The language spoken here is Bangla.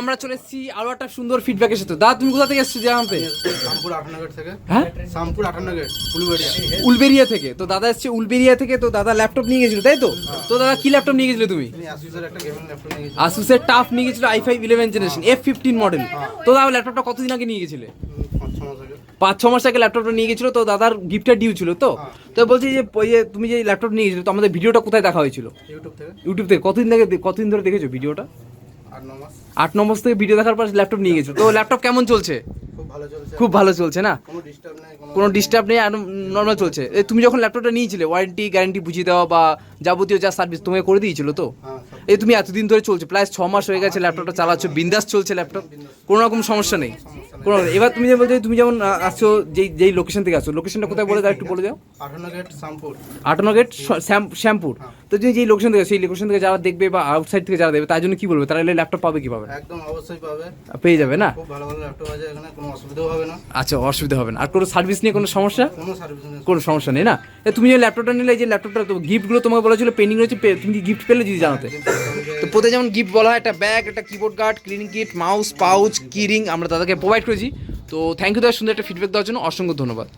আমরা চলে এসেছি আরও একটা সুন্দর ফিডব্যাক ফিডব্যাকের সাথে। দাদা তুমি কোথা থেকে এসছো জানাতে শামপুর থেকে। হ্যাঁ? শামপুর ফুলবাড়িয়া উলবেরিয়া থেকে। তো দাদা এসছে উলবেরিয়া থেকে তো দাদা ল্যাপটপ নিয়ে গেছিল তাই তো? তো দাদা কি ল্যাপটপ নিয়ে গেছিলে তুমি? আসুসের একটা গেমিং ল্যাপটপ নিয়ে গেছি আসুসের টাফ নিয়ে গেছিল I five eleven generation F fifteen model তো দাদা ল্যাপটপটা কতদিন আগে নিয়ে গেছিলে? পাঁচ ছ মাস আগে। পাঁচ ছ মাস আগে ল্যাপটপটা নিয়ে গেছিল তো দাদার গিফটের ডিউ ছিল তো? তো বলছি যে তুমি যে ল্যাপটপ নিয়ে গেছিলে তো আমাদের ভিডিওটা কোথায় দেখা হয়েছিল? ইউটিউব থেকে। ইউটিউব থেকে। কতদিন থেকে কতদিন ধরে দেখেছ ভিডিওটা আট ন মাস। আট নম্বর থেকে ভিডিও দেখার পর ল্যাপটপ নিয়ে গেছো। তো ল্যাপটপ কেমন চলছে? খুব ভালো চলছে। না? কোনো ডিস্টার্ব নেই আর নর্মাল চলছে। তুমি যখন ল্যাপটপটা নিয়েছিলে ওয়ারেন্টি গ্যারেন্টি বুঝিয়ে দেওয়া বা যাবতীয় যা সার্ভিস তোমাকে করে দিয়েছিল তো? হ্যাঁ এই তুমি এতদিন ধরে চলছে প্রায় ছ মাস হয়ে গেছে ল্যাপটপটা চালাচ্ছ বিন্দাস চলছে ল্যাপটপ কোনো রকম সমস্যা নেই? কোনো এবার তুমি যে বলছো তুমি যেমন আসছো যেই যেই লোকেশন থেকে আসছো লোকেশনটা কোথায় বলে দাও একটু বলে দাও? আঠান্ন গেট শামপুর আটানো গেট শ্যামপুর। তো তুমি যেই লোকেশন থেকে সেই লোকেশন থেকে যারা দেখবে বা আউটসাইড থেকে যারা দেখবে তার জন্য কি বলবে? তারা এলে ল্যাপটপ পাবে কি পাবে একদম অবশ্যই পাবে। পেয়ে যাবে না? খুব ভালো ভালো ল্যাপটপ আছে এখানে কোনো অসুবিধাও হবে না। আচ্ছা অসুবিধা হবে না। আর কোনো সার্ভিস নিয়ে কোনো সমস্যা? কোনো সার্ভিস নেই। কোনো সমস্যা নেই না? তুমি যে ল্যাপটপটা নিলে যে ল্যাপটপটা তো গিফটগুলো তোমাকে বলা ছিল পেন্ডিং রয়েছে তুমি কি গিফট পেলে যদি জানাতে? তো প্রত্যেক যেমন গিফট বলা হয় একটা ব্যাগ একটা keyboard guard cleaning kit mouse pouch keyring আমরা দাদাকে প্রোভাইড করেছি। তো থ্যাংক ইউ দাদা সুন্দর একটা ফিডব্যাক দেওয়ার জন্য অসংখ্য ধন্যবাদ।